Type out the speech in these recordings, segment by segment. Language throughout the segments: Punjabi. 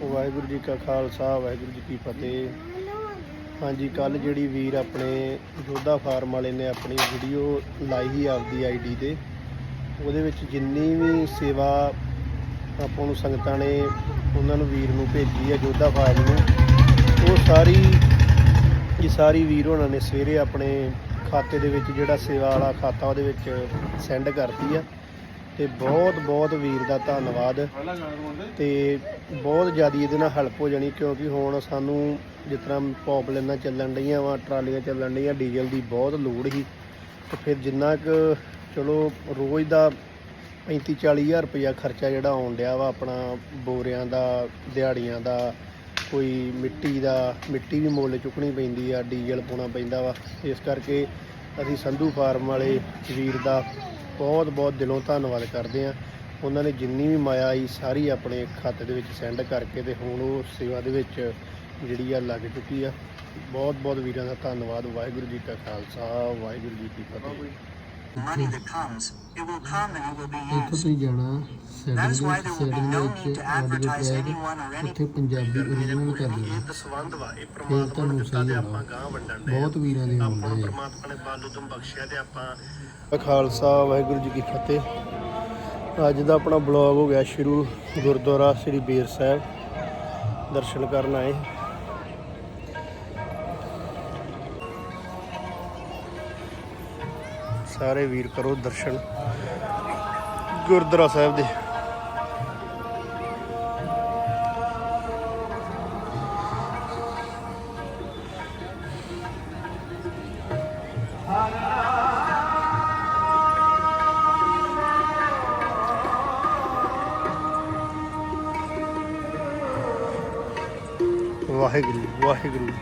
ਵਾਹਿਗੁਰੂ ਜੀ ਕਾ ਖਾਲਸਾ, ਵਾਹਿਗੁਰੂ ਜੀ ਕੀ ਫਤਿਹ। ਹਾਂਜੀ ਕੱਲ ਜਿਹੜੀ ਵੀਰ ਆਪਣੇ ਯੋਧਾ ਫਾਰਮ ਵਾਲੇ ਨੇ ਆਪਣੀ ਵੀਡੀਓ ਲਾਈ ਸੀ ਆਪਦੀ ਆਈਡੀ ਤੇ, ਉਹਦੇ ਵਿੱਚ ਜਿੰਨੀ ਵੀ ਸੇਵਾ ਆਪਾਂ ਨੂੰ ਸੰਗਤਾਂ ਨੇ ਉਹਨਾਂ ਨੂੰ ਵੀਰ ਨੂੰ ਭੇਜੀ ਹੈ ਯੋਧਾ ਫਾਰਮ ਨੂੰ, ਉਹ ਸਾਰੀ ਇਹ ਸਾਰੀ ਵੀਰ ਉਹਨਾਂ ਨੇ ਸਵੇਰੇ ਆਪਣੇ ਖਾਤੇ ਦੇ ਵਿੱਚ ਜਿਹੜਾ ਸੇਵਾ ਵਾਲਾ ਖਾਤਾ ਉਹਦੇ ਵਿੱਚ ਸੈਂਡ ਕਰਤੀ ਆ। ਤੇ ਬਹੁਤ ਬਹੁਤ ਵੀਰ ਦਾ ਧੰਨਵਾਦ। ਤੇ ਬਹੁਤ ਜ਼ਿਆਦਾ ਇਹਦੇ ਨਾਲ ਹੈਲਪ ਹੋ ਜਾਣੀ, ਕਿਉਂਕਿ ਹੁਣ ਸਾਨੂੰ ਜਿਸ ਤਰ੍ਹਾਂ ਪ੍ਰੋਬਲਮਾਂ ਚੱਲਣ ਡਈਆਂ ਵਾ, ਟਰਾਲੀਆਂ ਚੱਲਣ ਡਈਆਂ ਡੀਜ਼ਲ ਦੀ ਬਹੁਤ ਲੋੜ ਸੀ। ਤੇ ਫਿਰ ਜਿੰਨਾ ਕੁ ਚਲੋ ਰੋਜ਼ ਦਾ 35 40000 ਰੁਪਇਆ ਖਰਚਾ ਜਿਹੜਾ ਆਉਣ ਡਿਆ ਵਾ ਆਪਣਾ ਬੋਰਿਆਂ ਦਾ, ਦਿਹਾੜੀਆਂ ਦਾ, ਕੋਈ ਮਿੱਟੀ ਦਾ, ਮਿੱਟੀ ਵੀ ਮੁੱਲ ਚੁੱਕਣੀ ਪੈਂਦੀ ਆ ਡੀਜ਼ਲ ਪਾਉਣਾ ਪੈਂਦਾ ਵਾ। ਇਸ ਕਰਕੇ ਅਸੀਂ ਸੰਧੂ ਫਾਰਮ ਵਾਲੇ ਵੀਰ ਦਾ ਬਹੁਤ ਬਹੁਤ ਦਿਲੋਂ ਧੰਨਵਾਦ ਕਰਦੇ ਆ ਉਹਨਾਂ ਨੇ ਜਿੰਨੀ ਵੀ ਮਾਇਆ ਆਈ, ਸਾਰੀ ਆਪਣੇ ਖਾਤੇ ਦੇ ਵਿੱਚ ਸੈਂਡ ਕਰਕੇ ਤੇ ਹੁਣ ਉਹ ਸੇਵਾ ਦੇ ਵਿੱਚ ਜਿਹੜੀ ਆ ਲੱਗ ਚੁੱਕੀ ਆ। ਬਹੁਤ ਬਹੁਤ ਵੀਰਾਂ ਦਾ ਧੰਨਵਾਦ। ਵਾਹਿਗੁਰੂ ਜੀ ਕਾ ਖਾਲਸਾ, ਵਾਹਿਗੁਰੂ ਜੀ ਕੀ ਫਤਿਹ। Money that comes, it will come and it will be ਇੱਥੋਂ used. ਤੁਸੀਂ ਜਾਣਾ That is ਸੈਟਿੰਗ why ਵਿੱਚ there will be setting no ਵਿੱਚ need to audio advertise tag anyone or ਉੱਥੇ anything. ਪੰਜਾਬੀ ਓਰੀਜਨਲ ਕਰ ਦੇਣਾ ਇਹ ਦਸਵੰਦ ਵਾ ਇਹ ਫਿਰ ਪ੍ਰਮਾਤਮਾ ਤੁਹਾਨੂੰ ਨੇ ਦਿੱਤਾ ਸਹੀ ਤੇ ਹੋਣਾ। ਆਪਾਂ ਗਾਂ ਵੰਡਣ ਦੇ ਬਹੁਤ ਵੀਰਾਂ ਦੇ ਆਪਾਂ ਨੂੰ ਆਉਂਦੇ ਆ ਪ੍ਰਮਾਤਮਾ ਨੇ ਬਾਲੂ ਤੋਂ ਬਖਸ਼ਿਆ ਤੇ ਆਪਾਂ ਖਾਲਸਾ ਵਾਹਿਗੁਰੂ ਜੀ ਕੀ ਫਤਿਹ। ਅੱਜ ਦਾ ਆਪਣਾ ਬਲੌਗ ਹੋ ਗਿਆ ਸ਼ੁਰੂ ਗੁਰਦੁਆਰਾ ਸ੍ਰੀ ਬੇਰ ਸਾਹਿਬ। ਦਰਸ਼ਨ ਕਰਨ ਆਏ। ਸਾਰੇ ਵੀਰ ਕਰੋ ਦਰਸ਼ਨ। ਗੁਰਦੁਆਰਾ ਸਾਹਿਬ ਦੇ। ਵਾਹਿਗੁਰੂ ਵਾਹਿਗੁਰੂ।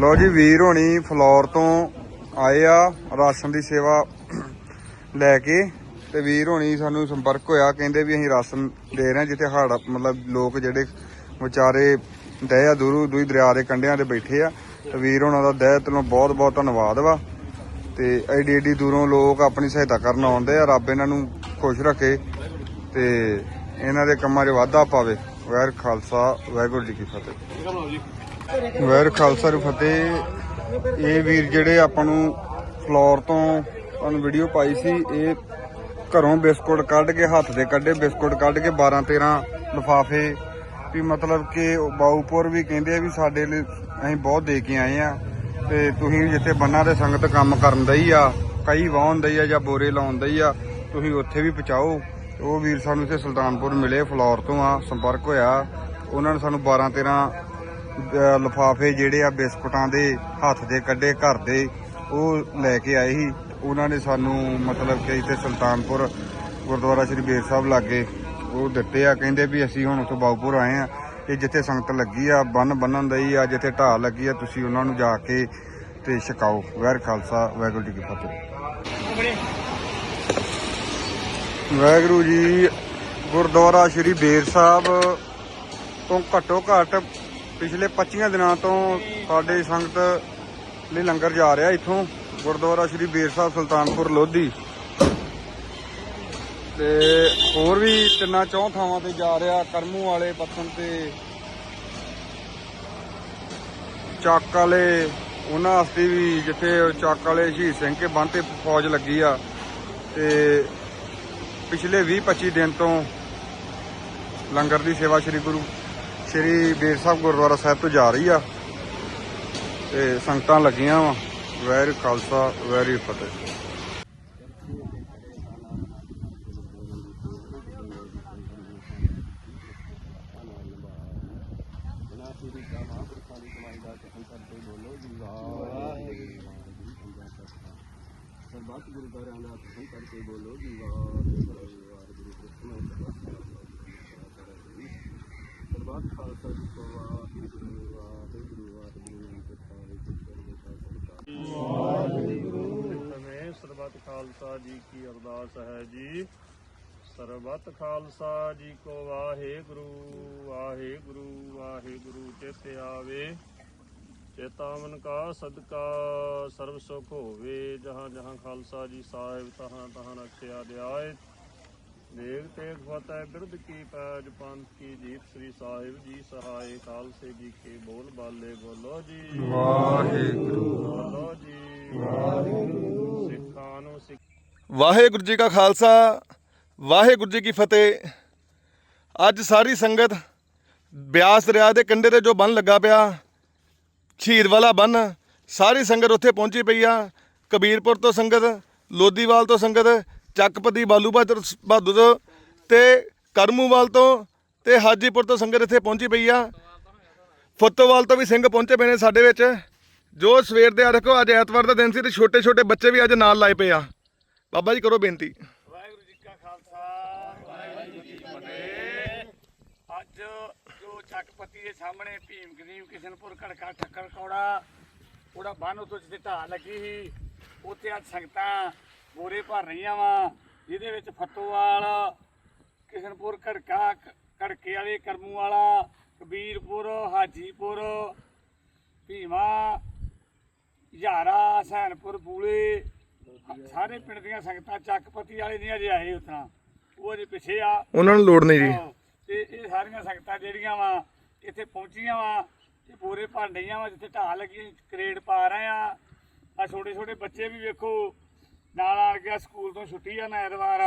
ਲੋ ਜੀ, ਵੀਰ ਹੋਣੀ ਫਲੋਰ ਤੋਂ ਆਏ ਆ, ਰਾਸ਼ਨ ਦੀ ਸੇਵਾ ਲੈ ਕੇ ਤੇ ਵੀਰ ਹੋਣੀ ਸਾਨੂੰ ਸੰਪਰਕ ਹੋਇਆ, ਕਹਿੰਦੇ ਵੀ ਅਸੀਂ ਰਾਸ਼ਨ ਦੇ ਰਹੇ ਹਾਂ ਜਿੱਥੇ ਹੜ, ਮਤਲਬ ਲੋਕ ਜਿਹੜੇ ਵਿਚਾਰੇ ਦਹਿ ਆ, ਦੂਰੂ ਦੂਈ ਦਰਿਆ ਦੇ ਕੰਢਿਆਂ ਤੇ ਬੈਠੇ ਆ, ਤੇ ਵੀਰ ਹੋਣਾ ਦਾ ਦਹਿ ਤੋਂ ਬਹੁਤ ਬਹੁਤ ਧੰਨਵਾਦ ਵਾ। ਤੇ ਐਡੀ ਐਡੀ ਦੂਰੋਂ ਲੋਕ ਆਪਣੀ ਸਹਾਇਤਾ ਕਰਨ ਆਉਂਦੇ ਆ, ਰੱਬ ਇਹਨਾਂ ਨੂੰ ਖੁਸ਼ ਰੱਖੇ ਤੇ ਇਹਨਾਂ ਦੇ ਕੰਮਾਂ 'ਚ ਵਾਧਾ ਪਾਵੇ। ਵੈਰ ਖਾਲਸਾ, ਵਾਹਿਗੁਰੂ ਜੀ ਕੀ ਫਤਿਹ। ਵੈਰ ਖਾਲਸਾ ਨੂੰ ਫਤਿਹ। ਇਹ ਵੀਰ ਜਿਹੜੇ ਆਪਾਂ ਨੂੰ ਫਲੋਰ ਤੋਂ ਤੁਹਾਨੂੰ ਵੀਡੀਓ ਪਾਈ ਸੀ, ਇਹ ਘਰੋਂ ਬਿਸਕੁਟ ਕੱਢ ਕੇ, ਹੱਥ ਦੇ ਕੱਢੇ ਬਿਸਕੁਟ ਕੱਢ ਕੇ 12 13 ਲਿਫਾਫੇ। ਵੀ ਮਤਲਬ ਕਿ ਉਹ ਬਾਊਪੁਰ ਵੀ ਕਹਿੰਦੇ ਆ ਵੀ ਸਾਡੇ ਲਈ ਅਸੀਂ ਬਹੁਤ ਦੇ ਕੇ ਆਏ ਆ। ਤੇ ਤੁਸੀਂ ਜਿੱਥੇ ਬੰਨਾਂ ਦੇ ਸੰਗਤ ਕੰਮ ਕਰਨ ਦਈ ਆ ਕਈ ਵਾਹੁਣ ਦਈ ਆ ਜਾਂ ਬੋਰੇ ਲਾਉਣ ਦਈ ਆ, ਤੁਸੀਂ ਉੱਥੇ ਵੀ ਪਹੁੰਚਾਓ। ਉਹ ਵੀਰ ਸਾਨੂੰ ਇੱਥੇ ਸੁਲਤਾਨਪੁਰ ਮਿਲੇ, ਫਲੋਰ ਤੋਂ ਆ, ਸੰਪਰਕ ਹੋਇਆ। ਉਹਨਾਂ ਨੇ ਸਾਨੂੰ 12 13 ਲਫਾਫੇ ਜਿਹੜੇ ਆ ਬਿਸਕੁਟਾਂ ਦੇ ਹੱਥ ਦੇ ਕੱਢੇ, ਘਰ ਦੇ, ਉਹ ਲੈ ਕੇ ਆਏ ਸੀ। ਉਹਨਾਂ ਨੇ ਸਾਨੂੰ ਮਤਲਬ ਕਿ ਇੱਥੇ ਸੁਲਤਾਨਪੁਰ ਗੁਰਦੁਆਰਾ ਸ੍ਰੀ ਬੇਰ ਸਾਹਿਬ ਲਾਗੇ ਉਹ ਦਿੱਤੇ ਆ। ਕਹਿੰਦੇ ਵੀ ਅਸੀਂ ਹੁਣ ਉੱਥੋਂ ਬਾਉਪੁਰ ਆਏ ਆ ਤੇ ਜਿੱਥੇ ਸੰਗਤ ਲੱਗੀ ਆ, ਬੰਨ ਬੰਨਣ ਲਈ ਆ, ਜਿੱਥੇ ਢਾਹ ਲੱਗੀ ਆ, ਤੁਸੀਂ ਉਹਨਾਂ ਨੂੰ ਜਾ ਕੇ ਤੇ ਛਕਾਓ। ਵੈਰ ਖਾਲਸਾ, ਵਾਹਿਗੁਰੂ ਜੀ ਕੀ ਫਤਿਹ। ਵਾਹਿਗੁਰੂ ਜੀ, ਗੁਰਦੁਆਰਾ ਸ੍ਰੀ ਬੇਰ ਸਾਹਿਬ ਤੋਂ ਘੱਟੋ ਘੱਟ ਪਿਛਲੇ 25 ਦਿਨਾਂ ਤੋਂ ਸਾਡੇ ਸੰਗਤ ਲਈ ਲੰਗਰ ਜਾ ਰਿਹਾ ਇੱਥੋਂ, ਗੁਰਦੁਆਰਾ ਸ੍ਰੀ ਬੇਰ ਸਾਹਿਬ ਸੁਲਤਾਨਪੁਰ ਲੋਧੀ। ਤੇ ਹੋਰ ਵੀ ਤਿੰਨਾਂ ਚੌਂ ਥਾਵਾਂ ਤੇ ਜਾ ਰਿਹਾ, ਕਰਮੂ ਵਾਲੇ ਪੱਤਨ ਤੇ, ਚੱਕ ਵਾਲੇ, ਉਹਨਾਂ ਵਾਸਤੇ ਵੀ ਜਿੱਥੇ ਚੱਕ ਵਾਲੇ ਸ਼ਹੀਦ ਸਿੰਘ ਕੇ ਬੰਨ ਤੇ ਫੌਜ ਲੱਗੀ ਆ। ਤੇ ਪਿਛਲੇ 20 25 ਦਿਨ ਤੋਂ ਲੰਗਰ ਦੀ ਸੇਵਾ ਸ੍ਰੀ ਗੁਰੂ ਸ੍ਰੀ ਬੇਰ ਸਾਹਿਬ ਗੁਰਦੁਆਰਾ ਸਾਹਿਬ ਤੋਂ ਜਾ ਰਹੀ ਆ। ਤੇ ਸੰਗਤਾਂ ਲੱਗੀਆਂ ਵਾ। ਵੈਰੀ ਖਾਲਸਾ ਵੈਰੀ ਫਤਿਹ। ਸਰਬੱਤ ਗੁਰਦਾਰਿਆਂ ਦਾ ਦਰਸ਼ਨ ਕਰਕੇ ਬੋਲੋ ਜੀ ਵਾਹਿਗੁਰੂ ਵਾਹਿਗੁਰੂ ਸਾਹਿਬ ਖਾਲਸਾ ਜੀ ਕੋ ਵਾਹਿਗੁਰੂ ਵਾਹਿਗੁਰੂ ਵਾਹਿਗੁਰੂ ਕਿਰਪਾ ਵਾਹਿਗੁਰੂ ਸਮੇਂ ਸਰਬੱਤ ਖਾਲਸਾ ਜੀ ਕੀ ਅਰਦਾਸ ਹੈ ਜੀ ਸਰਬੱਤ ਖਾਲਸਾ ਜੀ ਕੋ ਵਾਹਿਗੁਰੂ ਵਾਹਿਗੁਰੂ ਵਾਹਿਗੁਰੂ ਚਿਤ ਆਵੇ ਚੇਤਾਵਨ ਕਾ ਸਦਕਾ ਸਰਬ ਸੁਖ ਹੋਵੇ ਜਹਾਂ ਜਹਾਂ ਖਾਲਸਾ ਜੀ ਸਾਹਿਬ ਤਹਾਂ ਤਹਾਂ ਰਖਿਆ ਦਿਆਏ ਦੇਗ ਤੇਗ ਫਤਿਹ ਬਿਰਧ ਕੀ ਪੈਜ ਪੰਥ ਕੀ ਜੀਤ ਸ੍ਰੀ ਸਾਹਿਬ ਜੀ ਸਹਾਇ ਖਾਲਸੇ ਜੀ ਕੇ ਬੋਲ ਬਾਲੇ ਬੋਲੋ ਜੀ। ਵਾਹਿਗੁਰੂ। ਬੋਲੋ ਜੀ। ਵਾਹਿਗੁਰੂ। ਸਿੱਖਾਂ ਨੂੰ ਸਿੱਖ ਵਾਹਿਗੁਰੂ ਜੀ ਕਾ ਖਾਲਸਾ ਵਾਹਿਗੁਰੂ ਜੀ ਕੀ ਫਤਿਹ। ਅੱਜ ਸਾਰੀ ਸੰਗਤ ਬਿਆਸ ਦਰਿਆ ਦੇ ਕੰਢੇ ਤੇ ਜੋ ਬੰਨ ਲੱਗਾ ਪਿਆ ਸ਼ਹੀਦ ਵਾਲਾ ਬੰਨ ਸਾਰੀ ਸੰਗਤ ਉੱਥੇ ਪਹੁੰਚੀ ਪਈ ਆ। ਕਬੀਰਪੁਰ ਤੋਂ ਸੰਗਤ ਲੋਦੀਵਾਲ ਤੋਂ ਸੰਗਤ ਚੱਕਪਤੀ ਬਾਲੂ ਬਹਾਦਰ ਬਹਾਦਰ ਤੋਂ ਤੇ ਕਰਮੂਵਾਲ ਤੋਂ ਤੇ ਹਾਜੀਪੁਰ ਤੋਂ ਸੰਗਤ ਇੱਥੇ ਪਹੁੰਚੀ ਪਈ ਆ। ਫੁੱਤੋਵਾਲ ਤੋਂ ਵੀ ਸਿੰਘ ਪਹੁੰਚੇ ਪਏ ਨੇ ਸਾਡੇ ਵਿੱਚ। ਜੋ ਸਵੇਰ ਦੇ ਆ ਦੇਖੋ ਅੱਜ ਐਤਵਾਰ ਦਾ ਦਿਨ ਸੀ ਤੇ ਛੋਟੇ ਛੋਟੇ ਬੱਚੇ ਵੀ ਅੱਜ ਨਾਲ ਲਾਏ ਪਏ ਆ। ਬਾਬਾ ਜੀ ਕਰੋ ਬੇਨਤੀ। ਵਾਹਿਗੁਰੂ ਜੀ ਕਾ ਖਾਲਸਾ, ਵਾਹਿਗੁਰੂ ਜੀ ਕੀ ਫਤਿਹ। ਅੱਜ ਜੋ ਚੱਕਪਤੀ ਦੇ ਸਾਹਮਣੇ ਭੀਮ ਗਰੀਬ ਕਿਸ਼ਨਪੁਰ ਘੜਕਾ ਠੱਕਰ ਕੌੜਾ, ਉਹਦਾ ਬੰਨ ਉਤੋਂ ਜਿੱਥੇ ਢਾਹ ਲੱਗੀ ਸੀ, ਉੱਥੇ ਅੱਜ ਸੰਗਤਾਂ ਬੋਰੇ ਭਰ ਰਹੀਆਂ ਵਾ ਜਿਹਦੇ ਵਿੱਚ ਫਤੋਵਾਲ ਕਿਸ਼ਨਪੁਰ ਘੜਕਾ ਕ- ਘੜਕੇ ਵਾਲੇ ਕਰਮੂ ਵਾਲਾ ਕਬੀਰਪੁਰ ਹਾਜੀਪੁਰ ਭੀਮਾ ਯਾਰਾ ਹਸੈਨਪੁਰ ਬੂਲੇ ਸਾਰੇ ਪਿੰਡ ਦੀਆਂ ਸੰਗਤਾਂ ਚੱਕਪਤੀ ਵਾਲੇ ਨਹੀਂ ਅਜੇ ਆਏ ਉਤਨਾ ਉਹ ਅਜੇ ਪਿੱਛੇ ਆ। ਉਹਨਾਂ ਨੂੰ ਲੋੜ ਨਹੀਂ ਜੀ। ਤੇ ਇਹ ਸਾਰੀਆਂ ਸੰਗਤਾਂ ਜਿਹੜੀਆਂ ਵਾ ਇੱਥੇ ਪਹੁੰਚੀਆਂ ਵਾ ਤੇ ਪੂਰੇ ਭਾਂਡਈਆਂ ਵਾ ਜਿੱਥੇ ਢਾਹ ਲੱਗੀ ਕਰੇਡ ਪਾ ਰਹੇ ਆ। ਆ ਛੋਟੇ ਛੋਟੇ ਬੱਚੇ ਵੀ ਵੇਖੋ ਨਾਲ ਆਣ ਕੇ ਸਕੂਲ ਤੋਂ ਛੁੱਟੀ ਆ ਨਾ ਐਤਵਾਰ।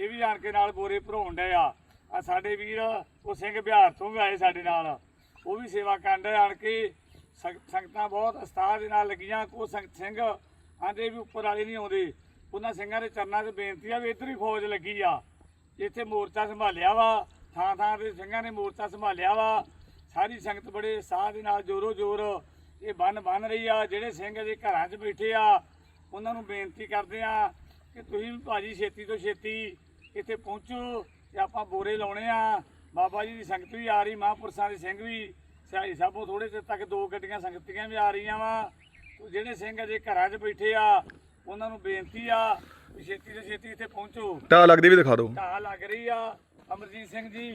ਇਹ ਵੀ ਆਣ ਕੇ ਨਾਲ ਬੋਰੇ ਭਰਾਉਣ ਡਏ ਆ। ਆ ਸਾਡੇ ਵੀਰ ਉਹ ਸਿੰਘ ਬਿਹਾਰ ਤੋਂ ਵੀ ਆਏ ਸਾਡੇ ਨਾਲ। ਉਹ ਵੀ ਸੇਵਾ ਕਰਨ ਡਏ ਆਣ ਕੇ। ਸੰਗਤਾਂ ਬਹੁਤ ਉਸਤਾਦ ਦੇ ਨਾਲ ਲੱਗੀਆਂ, ਕੋ ਸੰਗਤ ਸਿੰਘ ਆਂਦੇ ਵੀ ਉੱਪਰ ਵਾਲੇ ਨਹੀਂ ਆਉਂਦੇ। ਉਹਨਾਂ ਸਿੰਘਾਂ ਦੇ ਚਰਨਾਂ 'ਚ ਬੇਨਤੀ ਆ ਵੀ ਇੱਧਰ ਹੀ ਫੌਜ ਲੱਗੀ ਆ। ਇੱਥੇ ਮੋਰਚਾ ਸੰਭਾਲਿਆ ਵਾ। ਥਾਂ ਥਾਂ ਤੇ ਸਿੰਘਾਂ ਨੇ ਮੋਰਚਾ ਸੰਭਾਲਿਆ ਵਾ। ਸਾਰੀ ਸੰਗਤ ਬੜੇ ਸਾਹ ਦੇ ਨਾਲ ਜੋਰੋ ਜੋਰ ਇਹ ਬੰਨ ਬੰਨ ਰਹੀ ਆ। ਜਿਹੜੇ ਸਿੰਘ ਅਜੇ ਘਰਾਂ 'ਚ ਬੈਠੇ ਆ। ਉਹਨਾਂ ਨੂੰ ਬੇਨਤੀ ਕਰਦੇ ਆ ਕਿ ਤੁਸੀਂ ਵੀ ਭਾਜੀ ਛੇਤੀ ਤੋਂ ਛੇਤੀ ਇੱਥੇ ਪਹੁੰਚੋ ਤੇ ਆਪਾਂ ਬੋਰੇ ਲਾਉਣੇ ਆ। ਬਾਬਾ ਜੀ ਦੀ ਸੰਗਤ ਵੀ ਆ ਰਹੀ ਮਹਾਂਪੁਰਸ਼ਾਂ ਦੇ ਸਿੰਘ ਵੀ ਸਿਹਾਈ ਸਾਹਿਬੋਂ ਥੋੜੇ ਚਿਰ ਤੱਕ ਦੋ ਗੱਡੀਆਂ ਸੰਗਤੀਆਂ ਵੀ ਆ ਰਹੀਆਂ ਵਾ। ਤੇ ਜਿਹੜੇ ਸਿੰਘ ਅਜੇ ਘਰਾਂ 'ਚ ਬੈਠੇ ਆ ਉਹਨਾਂ ਨੂੰ ਬੇਨਤੀ ਆ ਛੇਤੀ ਤੋਂ ਛੇਤੀ ਇੱਥੇ ਪਹੁੰਚੋ। ਟਾ ਲੱਗਦੀ ਵੀ ਦਿਖਾ ਦਿਓ। ਢਾਹ ਲੱਗ ਰਹੀ ਆ। ਅਮਰਜੀਤ ਸਿੰਘ ਜੀ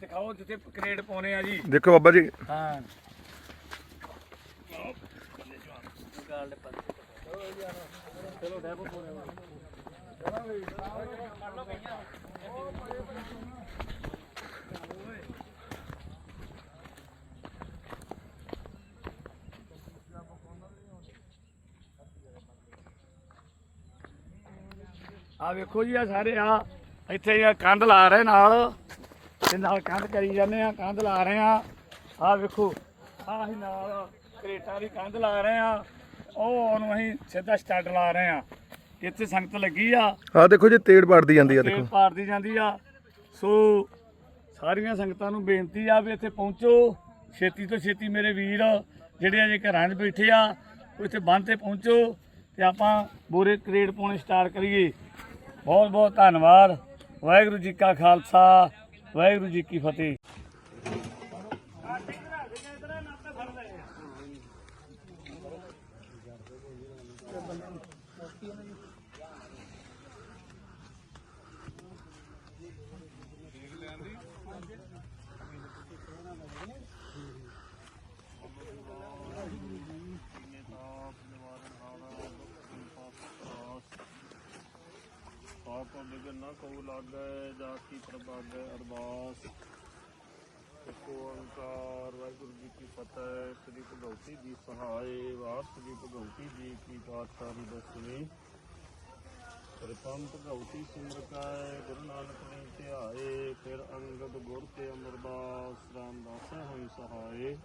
ਦਿਖਾਓ ਜਿੱਥੇ ਕ੍ਰੇਡ ਪਾਉਣੇ ਆ ਜੀ। ਦੇਖੋ ਬਾਬਾ ਜੀ। ਹਾਂ। ਆ ਵੇਖੋ ਜੀ, ਆ ਸਾਰੇ ਆ। ਇੱਥੇ ਆ, ਕੰਧ ਲਾ ਰਹੇ ਨਾਲ। ਤੇ ਨਾਲ ਕੰਧ ਕਰੀ ਜਾਂਦੇ ਆ, ਕੰਧ ਲਾ ਰਹੇ ਆ। ਆ ਵੇਖੋ, ਆ ਹੀ ਨਾਲ, ਕਰੇਟਾਂ ਦੀ ਕੰਧ ਲਾ ਰਹੇ ਆ। ਉਹ ਉਹਨੂੰ ਅਸੀਂ ਸਿੱਧਾ ਸਟੱਡ ਲਾ ਰਹੇ ਆ ਇੱਥੇ ਸੰਗਤ ਲੱਗੀ ਆ। ਆ ਦੇਖੋ ਜੀ ਤੇੜ ਪੜਦੀ ਜਾਂਦੀ ਆ ਦੇਖੋ। ਪਾਰਦੀ ਜਾਂਦੀ ਆ। ਸੋ ਸਾਰੀਆਂ ਸੰਗਤਾਂ ਨੂੰ ਬੇਨਤੀ ਆ ਵੀ ਇੱਥੇ ਪਹੁੰਚੋ। ਛੇਤੀ ਤੋਂ ਛੇਤੀ ਮੇਰੇ ਵੀਰ ਜਿਹੜੇ ਅਜੇ ਘਰਾਂ 'ਚ ਬੈਠੇ ਆ ਉਹ ਇੱਥੇ ਬੰਨ ਤੇ ਪਹੁੰਚੋ ਤੇ ਆਪਾਂ ਬੋਰੇ ਕਰੇਡ ਪਾਉਣੇ ਸਟਾਰਟ ਕਰੀਏ। ਬਹੁਤ ਬਹੁਤ ਧੰਨਵਾਦ। ਵਾਹਿਗੁਰੂ ਜੀ ਕਾ ਖਾਲਸਾ ਵਾਹਿਗੁਰੂ ਜੀ ਕੀ ਫਤਿਹ। ਪਾਪ ਬਿਗਨ ਨਾ ਕੋ ਲਾਗੈ ਜਾ ਕੀ ਪ੍ਰਭਾਗੈ ਅਰਦਾਸ। ਇੱਕ ਓੰਕਾਰ ਵਾਹਿਗੁਰੂ ਜੀ ਕੀ ਫਤਿਹ, ਸ੍ਰੀ ਭਗਵਤੀ ਜੀ ਸਹਾਏ ਵਾਸ ਸ੍ਰੀ ਭਗਵਤੀ ਜੀ ਕੀ ਪਾਤਸ਼ਾਹੀ ਦਸਵੀਂ। ਪ੍ਰਥਮ ਭਗਵਤੀ ਸਿਮਰਕਾਇ ਗੁਰੂ ਨਾਨਕ ਨੇ ਧਿਆਏ, ਫਿਰ ਅੰਗਦ ਗੁਰ ਤੇ ਅਮਰਦਾਸ ਰਾਮਦਾਸ ਹੋਈ ਸਹਾਏ।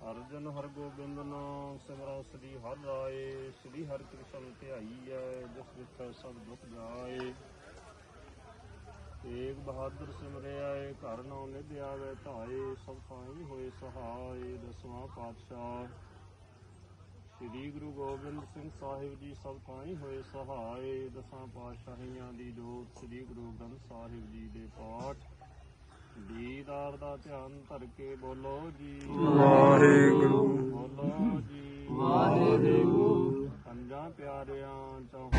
ਅਰਜਨ ਹਰਗੋਬਿੰਦ ਨਾਮ ਸਿਮਰੋ ਸ੍ਰੀ ਹਰਿ ਰਾਏ, ਸ੍ਰੀ ਹਰਿ ਕ੍ਰਿਸ਼ਨ ਹੈ ਜਿਸ ਵਿੱਚ ਸਭ ਦੁਖ ਜਾਏ। ਤੇਗ ਬਹਾਦਰ ਸਿਮਰਿਆ ਏ ਘਰ ਨੌ ਨਿਧ ਆਵੇ ਧਾਏ, ਸਭ ਥਾਈ ਹੋਏ ਸਹਾਏ, ਦਸਵਾਂ ਪਾਤਸ਼ਾਹ। ਸ੍ਰੀ ਗੁਰੂ ਗੋਬਿੰਦ ਸਿੰਘ ਸਾਹਿਬ ਜੀ ਸਭ ਥਾਈ ਹੋਏ ਸਹਾਏ, ਦਸਾਂ ਪਾਤਸ਼ਾਹੀਆਂ ਦੀ ਜੋਤ ਸ੍ਰੀ ਗੁਰੂ ਗ੍ਰੰਥ ਸਾਹਿਬ ਜੀ ਦੇ ਪਾਠ। ਦੀਦਾਰ ਦਾ ਧਿਆਨ ਧਰ ਕੇ ਬੋਲੋ ਜੀ। ਵਾਹਿਗੁਰੂ। ਬੋਲੋ ਜੀ। ਵਾਹਿਗੁਰੂ। ਪੰਜਾਂ ਪਿਆਰਿਆਂ ਚੋਂ।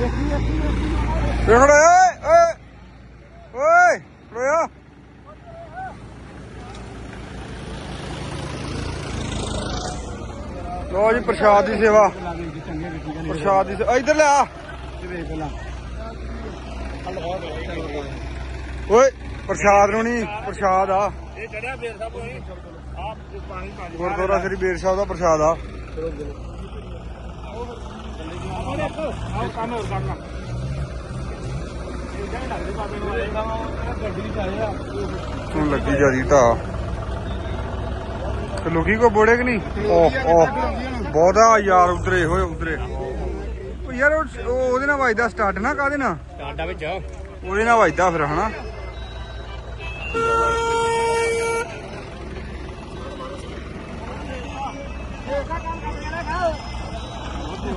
ਵੇਖ ਓਏ ਓਏ ਓਏ ਰੋਇਆ ਲੋ ਜੀ ਪ੍ਰਸ਼ਾਦ ਦੀ ਸੇਵਾ। ਪ੍ਰਸ਼ਾਦ ਦੀ ਸੇ- ਇੱਧਰ ਲਿਆ ਓਏ। ਪ੍ਰਸ਼ਾਦ ਨੂੰ ਨਹੀਂ ਪ੍ਰਸ਼ਾਦ ਆ। ਇਹ ਚੜਿਆ ਬੇਰ ਸਾਹਿਬ ਹੋਈ ਆਪ ਪਾਣੀ ਪਾ ਲਿਆ। ਗੁਰਦੁਆਰਾ ਸ੍ਰੀ ਬੇਰ ਸਾਹਿਬ ਦਾ ਪ੍ਰਸ਼ਾਦ ਆ। ਆਹ ਕੰਮ ਹੋਰ ਕਰਨਾ। ਹੁਣ ਲੱਗੀ ਜਿਆਦੀ ਢਾ ਤੇ ਲੋਕੀ ਕੋ ਬੋੜੇ ਕਿ ਨਹੀਂ? ਓਹ ਓਹ। ਬਹੁਤਾ ਯਾਰ ਉਤਰੇ ਹੋਏ ਉਹ ਯਾਰ ਉਹ ਉਹ ਉਹਦੇ ਨਾਲ ਵੱਜਦਾ ਸਟਾਰਟ ਨਾ ਕਾਦੇ ਨਾਲ? ਟਾਟਾ ਵਿੱਚ। ਉਹਦੇ ਨਾਲ ਵੱਜਦਾ ਫਿਰ ਹਨਾ?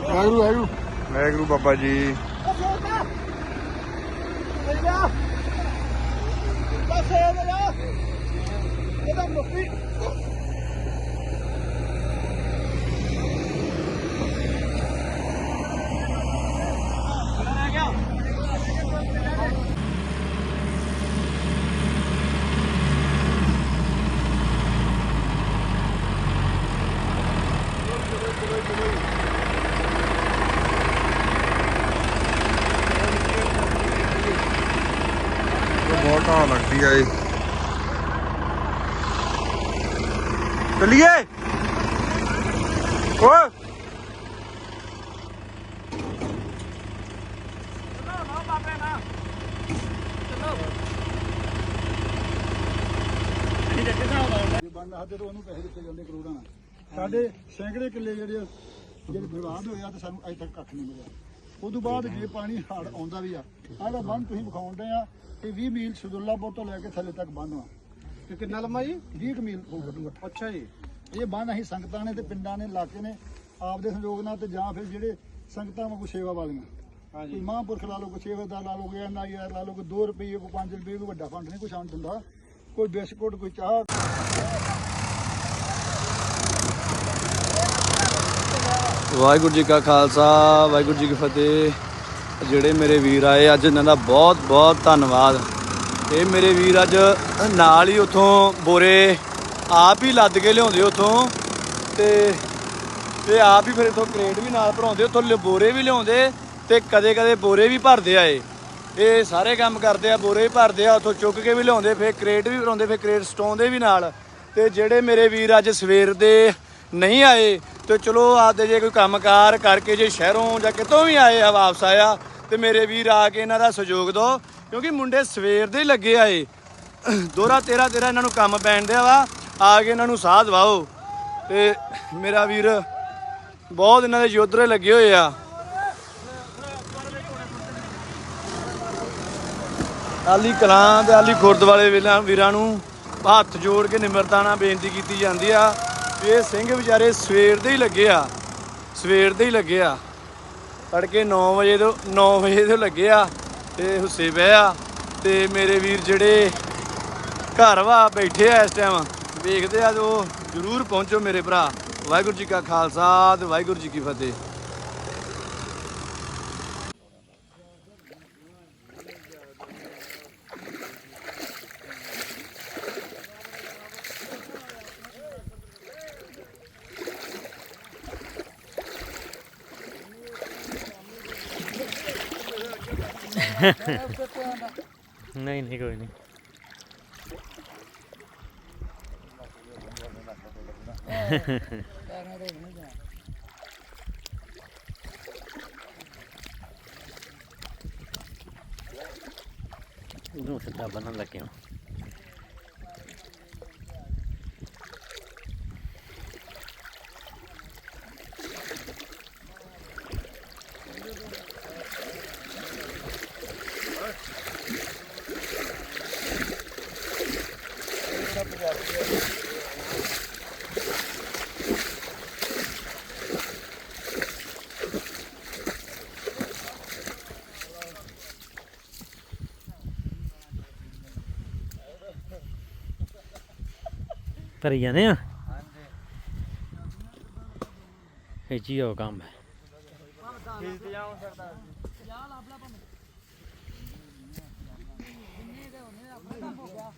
ਵਾਹਿਗੁਰੂ ਵਾਹਿਗੁਰੂ ਵਾਹਿਗੁਰੂ ਬਾਬਾ ਜੀ। ਇਹ ਬਹੁਤ ਢਾਹ ਲੱਗਦੀ ਚੱਲੀਏ। ਓਏ। ਬੰਦ ਹੱਦ ਤੋਂ ਉਹਨੂੰ ਪੈਸੇ ਦਿੱਤੇ ਜਾਂਦੇ ਕਰੋੜਾਂ ਨਾਲ। ਸਾਡੇ ਸੈਂਕੜੇ ਕਿੱਲੇ ਜਿਹੜੇ ਜਿਹੜੇ ਬਰਬਾਦ ਹੋਇਆ ਤੇ ਸਾਨੂੰ ਅਜੇ ਤੱਕ ਕੱਖ ਨਹੀਂ ਮਿਲਿਆ। ਉਦੋਂ ਬਾਅਦ ਜੇ ਪਾਣੀ ਹੜ ਆਉਂਦਾ ਵੀ ਆ ਆਹ ਜਿਹੜਾ ਬੰਦ ਤੁਸੀਂ ਵਿਖਾਉਂਦੇ ਆ ਇਹ 20 ਮੀਲ ਸਦੁੱਲਾਪੁਰ ਤੋਂ ਲੈ ਕੇ ਥੱਲੇ ਤੱਕ ਬੰਦ ਆ ਤੇ ਕਿੰਨਾ ਲੰਮਾ ਜੀ? 20 ਕੁ ਮੀਲ ਹੋਊਗਾ ਅੱਛਾ ਜੀ। ਇਹ ਬੰਦ ਅਸੀਂ ਸੰਗਤਾਂ ਨੇ ਤੇ ਪਿੰਡਾਂ ਨੇ ਇਲਾਕੇ ਨੇ ਆਪਦੇ ਸੰਯੋਗ ਨਾਲ ਤੇ ਜਾਂ ਫਿਰ ਜਿਹੜੇ ਸੰਗਤਾਂ ਵਾਂਗੂ ਸੇਵਾ ਵਾਲੀਆਂ। ਕੋਈ ਮਹਾਂਪੁਰਖ ਲਾ ਲਓ ਕੋਈ ਸੇਵਾਦਾਰ ਲਾ ਲਓ ਕੋਈ ਐਨਆਈਆਰ ਲਾ ਲਓ ਕੋਈ 2 ਰੁਪਏ ਕੋਈ 5 ਰੁਪਏ ਕੋਈ ਵੱਡਾ ਫੰਡ ਨਹੀਂ ਕੋਈ ਸ਼ਾਂਤ ਹੁੰਦਾ ਕੋਈ ਬਿਸਕੁਟ ਕੋਈ ਚਾਹ। ਵਾਹਿਗੁਰੂ ਜੀ ਕਾ ਖਾਲਸਾ, ਵਾਹਿਗੁਰੂ ਜੀ ਕੀ ਫਤਿਹ। ਜਿਹੜੇ ਮੇਰੇ ਵੀਰ ਆਏ, ਅੱਜ ਇਹਨਾਂ ਦਾ ਬਹੁਤ ਬਹੁਤ ਧੰਨਵਾਦ। ਇਹ ਮੇਰੇ ਵੀਰ ਅੱਜ ਨਾਲ ਹੀ ਉਥੋਂ ਬੋਰੇ ਆਪ ਹੀ ਲੱਦ ਕੇ ਲਿਆਉਂਦੇ ਉਥੋਂ। ਤੇ ਤੇ ਆਪ ਹੀ ਫਿਰ ਇਥੋਂ ਕ੍ਰੇਟ ਵੀ ਨਾਲ ਭਰਾਉਂਦੇ, ਉਥੋਂ ਬੋਰੇ ਵੀ ਲਿਆਉਂਦੇ ਤੇ ਕਦੇ ਕਦੇ ਬੋਰੇ ਵੀ ਭਰਦੇ ਆਏ। ਇਹ ਸਾਰੇ ਕੰਮ ਕਰਦੇ ਆ, ਬੋਰੇ ਵੀ ਭਰਦੇ ਆ, ਉਥੋਂ ਚੁੱਕ ਕੇ ਵੀ ਲਿਆਉਂਦੇ, ਫਿਰ ਕ੍ਰੇਟ ਵੀ ਭਰਾਉਂਦੇ, ਫਿਰ ਕ੍ਰੇਟ ਸਟਾਉਂਦੇ ਵੀ ਨਾਲ। ਤੇ ਜਿਹੜੇ ਮੇਰੇ ਵੀਰ ਅੱਜ ਸਵੇਰ ਦੇ ਨਹੀਂ ਆਏ, ਤੇ ਚਲੋ ਆਪਦੇ ਜੇ ਕੋਈ ਕੰਮਕਾਰ ਕਰਕੇ ਜੇ ਸ਼ਹਿਰੋਂ ਜਾਂ ਕਿਤੋਂ ਵੀ ਆਏ ਆ ਵਾਪਸ ਆਇਆ, ਤੇ ਮੇਰੇ ਵੀਰ ਆ ਕੇ ਇਹਨਾਂ ਦਾ ਸਹਿਯੋਗ ਦਿਓ ਕਿਉਂਕਿ ਮੁੰਡੇ ਸਵੇਰ ਦੇ ਹੀ ਲੱਗੇ ਆਏ। ਦੋਰਾ ਤੇਰਾ ਤੇਰਾ ਇਹਨਾਂ ਨੂੰ ਕੰਮ ਪੈਣ ਦਿਆ ਵਾ, ਆ ਕੇ ਇਹਨਾਂ ਨੂੰ ਸਾਹ ਦਵਾਓ। ਤੇ ਮੇਰਾ ਵੀਰ ਬਹੁਤ ਇਹਨਾਂ ਦੇ ਯੋਧਰੇ ਲੱਗੇ ਹੋਏ ਆ। ਆਲੀ ਕਲਾਂ ਤੇ ਆਲੀ ਖੁਰਦ ਵਾਲੇ ਵੀਰਾਂ ਨੂੰ ਹੱਥ ਜੋੜ ਕੇ ਨਿਮਰਤਾ ਨਾਲ ਬੇਨਤੀ ਕੀਤੀ ਜਾਂਦੀ ਆ। ਇਹ ਸਿੰਘ ਵਿਚਾਰੇ ਸਵੇਰ ਦੇ ਹੀ ਲੱਗੇ ਆ, ਸਵੇਰ ਦੇ ਹੀ ਲੱਗੇ ਆ, ਤੜਕੇ 9 ਵਜੇ ਤੋਂ 9 ਵਜੇ ਤੋਂ ਲੱਗੇ ਆ ਤੇ ਹੁੱਸੇ ਬਹਿ ਆ ਤੇ ਮੇਰੇ ਵੀਰ ਜਿਹੜੇ ਘਰ ਵਾ ਬੈਠੇ ਆ ਇਸ ਟਾਈਮ ਵੇਖਦੇ ਆ ਤੇ ਉਹ ਜਰੂਰ ਪਹੁੰਚੋ ਮੇਰੇ ਭਰਾ। ਵਾਹਿਗੁਰੂ ਜੀ ਕਾ ਖਾਲਸਾ ਤੇ ਵਾਹਿਗੁਰੂ ਜੀ ਕੀ ਫਤਿਹ। ਨਹੀਂ ਨਹੀਂ ਕੋਈ ਨਹੀਂ। ਉਹਨੂੰ ਸਿੱਧਾ ਬੰਨਣ ਲੱਗਿਆ ਕਰੀ ਜਾਂਦੇ ਆ। ਇਹ ਜੀ ਉਹ ਕੰਮ ਹੈ। ਜਿੰਨੇ ਦੇ ਹੋਣੇ ਆਪਣਾ ਕੰਮ ਹੋ ਗਿਆ।